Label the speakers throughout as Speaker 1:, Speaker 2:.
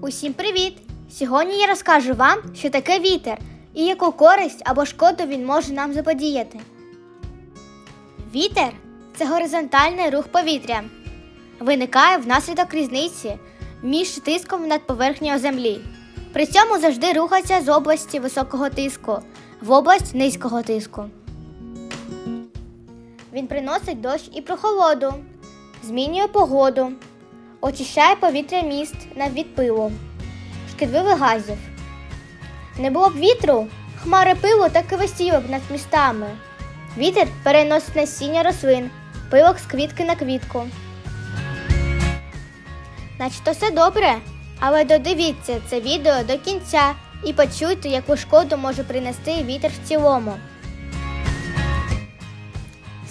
Speaker 1: Усім привіт! Сьогодні я розкажу вам, що таке вітер і яку користь або шкоду він може нам заподіяти. Вітер це горизонтальний рух повітря. Виникає внаслідок різниці між тиском над поверхнею землі. При цьому завжди рухається з області високого тиску в область низького тиску. Він приносить дощ і прохолоду, змінює погоду, очищає повітря міст від пилу, шкідливих газів. Не було б вітру, хмари пилу так і висіли б над містами. Вітер переносить насіння рослин, пилок з квітки на квітку. Начебто все добре, але додивіться це відео до кінця і почуйте, яку шкоду може принести вітер в цілому.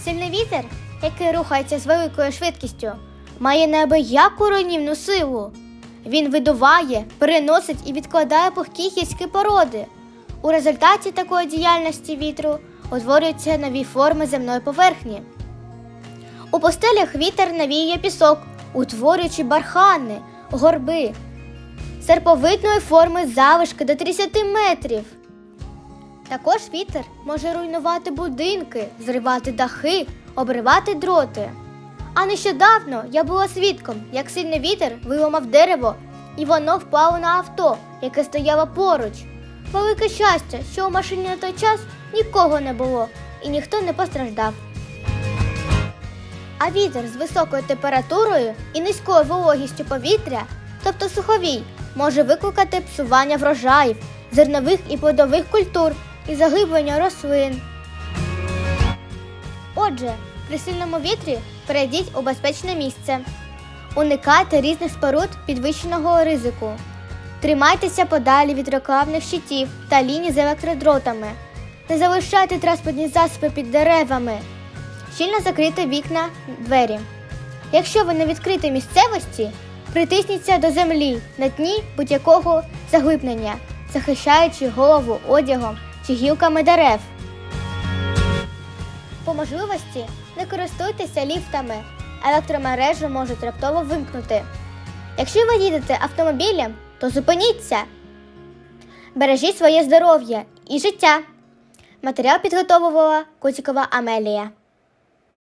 Speaker 1: Сильний вітер, який рухається з великою швидкістю, має неабияку руйнівну силу. Він видуває, переносить і відкладає пухкі гірські породи. У результаті такої діяльності вітру утворюються нові форми земної поверхні. У пустелях вітер навіює пісок, утворюючи бархани, горби, серповидної форми залишки до 30 метрів. Також вітер може руйнувати будинки, зривати дахи, обривати дроти. А нещодавно я була свідком, як сильний вітер виламав дерево, і воно впало на авто, яке стояло поруч. Велике щастя, що у машині на той час нікого не було і ніхто не постраждав. А вітер з високою температурою і низькою вологістю повітря, тобто суховій, може викликати псування врожаїв, зернових і плодових культур і заглиблення рослин. Отже, при сильному вітрі перейдіть у безпечне місце. Уникайте різних споруд підвищеного ризику. Тримайтеся подалі від рекламних щитів та ліній з електродротами. Не залишайте транспортні засоби під деревами. Щільно закрийте вікна, двері. Якщо ви на відкритій місцевості, притисніться до землі на дні будь-якого заглиблення, захищаючи голову одягом чи гілками дерев. По можливості не користуйтеся ліфтами. Електромережу можуть раптово вимкнути. Якщо ви їдете автомобілем, то зупиніться. Бережіть своє здоров'я і життя. Матеріал підготовувала Кутікова Амелія.